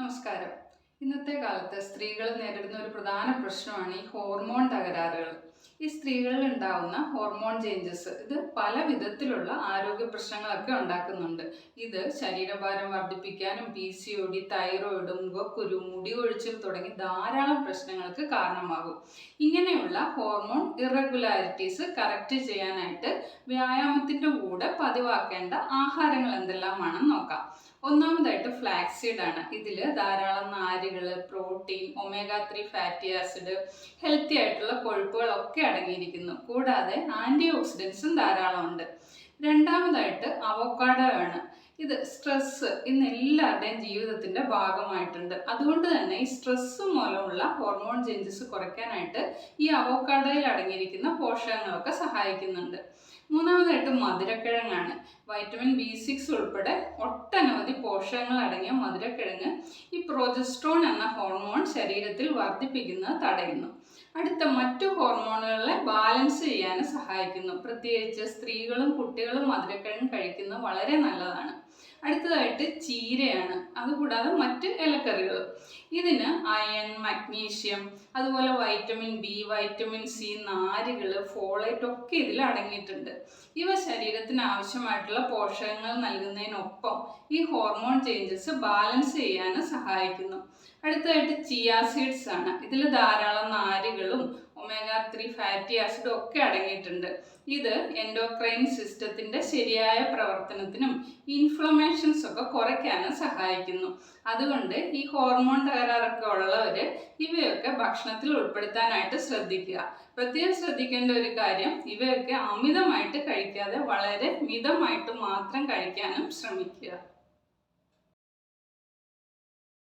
നമസ്കാരം. ഇന്നത്തെ കാലത്ത് സ്ത്രീകൾ നേരിടുന്ന ഒരു പ്രധാന പ്രശ്നമാണ് ഈ ഹോർമോൺ തകരാറുകൾ. ഈ സ്ത്രീകളിൽ ഉണ്ടാവുന്ന ഹോർമോൺ ചേഞ്ചസ് ഇത് പല വിധത്തിലുള്ള ആരോഗ്യ പ്രശ്നങ്ങളൊക്കെ ഉണ്ടാക്കുന്നുണ്ട്. ഇത് ശരീരഭാരം വർദ്ധിപ്പിക്കാനും P C O D thyroid മുഖക്കുരു മുടി ഒഴിച്ചിൽ തുടങ്ങി ധാരാളം പ്രശ്നങ്ങൾക്ക് കാരണമാകും. ഇങ്ങനെയുള്ള ഹോർമോൺ ഇറഗുലാരിറ്റീസ് കറക്റ്റ് ചെയ്യാനായിട്ട് വ്യായാമത്തിന്റെ കൂടെ പതിവാക്കേണ്ട ആഹാരങ്ങൾ എന്തെല്ലാമാണെന്ന് നോക്കാം. ഒന്നാമതായിട്ട് ഫ്ലാക്സീഡ് ആണ്. ഇതിൽ ധാരാളം നാരുകൾ protein omega three fatty acid healthy ആയിട്ടുള്ള കൊഴുപ്പുകളൊക്കെ അടങ്ങിയിരിക്കുന്നു. കൂടാതെ ആന്റി ഓക്സിഡൻസും ധാരാളമുണ്ട്. രണ്ടാമതായിട്ട് അവോക്കാഡോ ആണ്. ഇത് സ്ട്രെസ് ഇന്ന് എല്ലാവരുടെയും ജീവിതത്തിന്റെ ഭാഗമായിട്ടുണ്ട്. അതുകൊണ്ട് തന്നെ ഈ സ്ട്രെസ് മൂലമുള്ള ഹോർമോൺ ചേഞ്ചസ് കുറയ്ക്കാനായിട്ട് ഈ അവോക്കാഡോയിൽ അടങ്ങിയിരിക്കുന്ന പോഷകങ്ങളൊക്കെ സഹായിക്കുന്നുണ്ട്. മൂന്നാമതായിട്ട് മധുരക്കിഴങ്ങാണ്. വൈറ്റമിൻ ബി സിക്സ് ഉൾപ്പെടെ ഒട്ടനവധി പോഷകങ്ങൾ അടങ്ങിയ മധുരക്കിഴങ്ങ് ഈ പ്രൊജസ്ട്രോൺ എന്ന ഹോർമോൺ ശരീരത്തിൽ വർദ്ധിപ്പിക്കുന്നത് തടയുന്നു. അടുത്ത മറ്റു ഹോർമോണുകളെ ബാലൻസ് ചെയ്യാനും സഹായിക്കുന്നു. പ്രത്യേകിച്ച് സ്ത്രീകളും കുട്ടികളും മധുരക്കിഴങ്ങ് കഴിക്കുന്നത് വളരെ നല്ലതാണ്. അടുത്തതായിട്ട് ചീരയാണ്. അതുകൂടാതെ മറ്റ് ഇലക്കറികളും ഇതിന് അയൺ മഗ്നീഷ്യം അതുപോലെ വൈറ്റമിൻ ബി വൈറ്റമിൻ സി നാരുകൾ ഫോളേറ്റ് ഒക്കെ ഇതിൽ അടങ്ങിയിട്ടുണ്ട്. ഇവ ശരീരത്തിന് ആവശ്യമായിട്ടുള്ള പോഷകങ്ങൾ നൽകുന്നതിനൊപ്പം ഈ ഹോർമോൺ ചേഞ്ചസ് ബാലൻസ് ചെയ്യാനും സഹായിക്കുന്നു. അടുത്തതായിട്ട് ചിയാ സീഡ്സ് ആണ്. ഇതിൽ ധാരാളം നാരുകളും ത്രീ ഫാറ്റി ആസിഡ് ഒക്കെ അടങ്ങിയിട്ടുണ്ട്. ഇത് എൻഡോക്രൈൻ സിസ്റ്റത്തിന്റെ ശരിയായ പ്രവർത്തനത്തിനും ഇൻഫ്ലമേഷൻസ് ഒക്കെ കുറയ്ക്കാനും സഹായിക്കുന്നു. അതുകൊണ്ട് ഈ ഹോർമോൺ തകരാറൊക്കെ ഉള്ളവര് ഇവയൊക്കെ ഭക്ഷണത്തിൽ ഉൾപ്പെടുത്താനായിട്ട് ശ്രദ്ധിക്കുക. പ്രത്യേകം ശ്രദ്ധിക്കേണ്ട ഒരു കാര്യം ഇവയൊക്കെ അമിതമായിട്ട് കഴിക്കാതെ വളരെ മിതമായിട്ട് മാത്രം കഴിക്കാനും ശ്രമിക്കുക.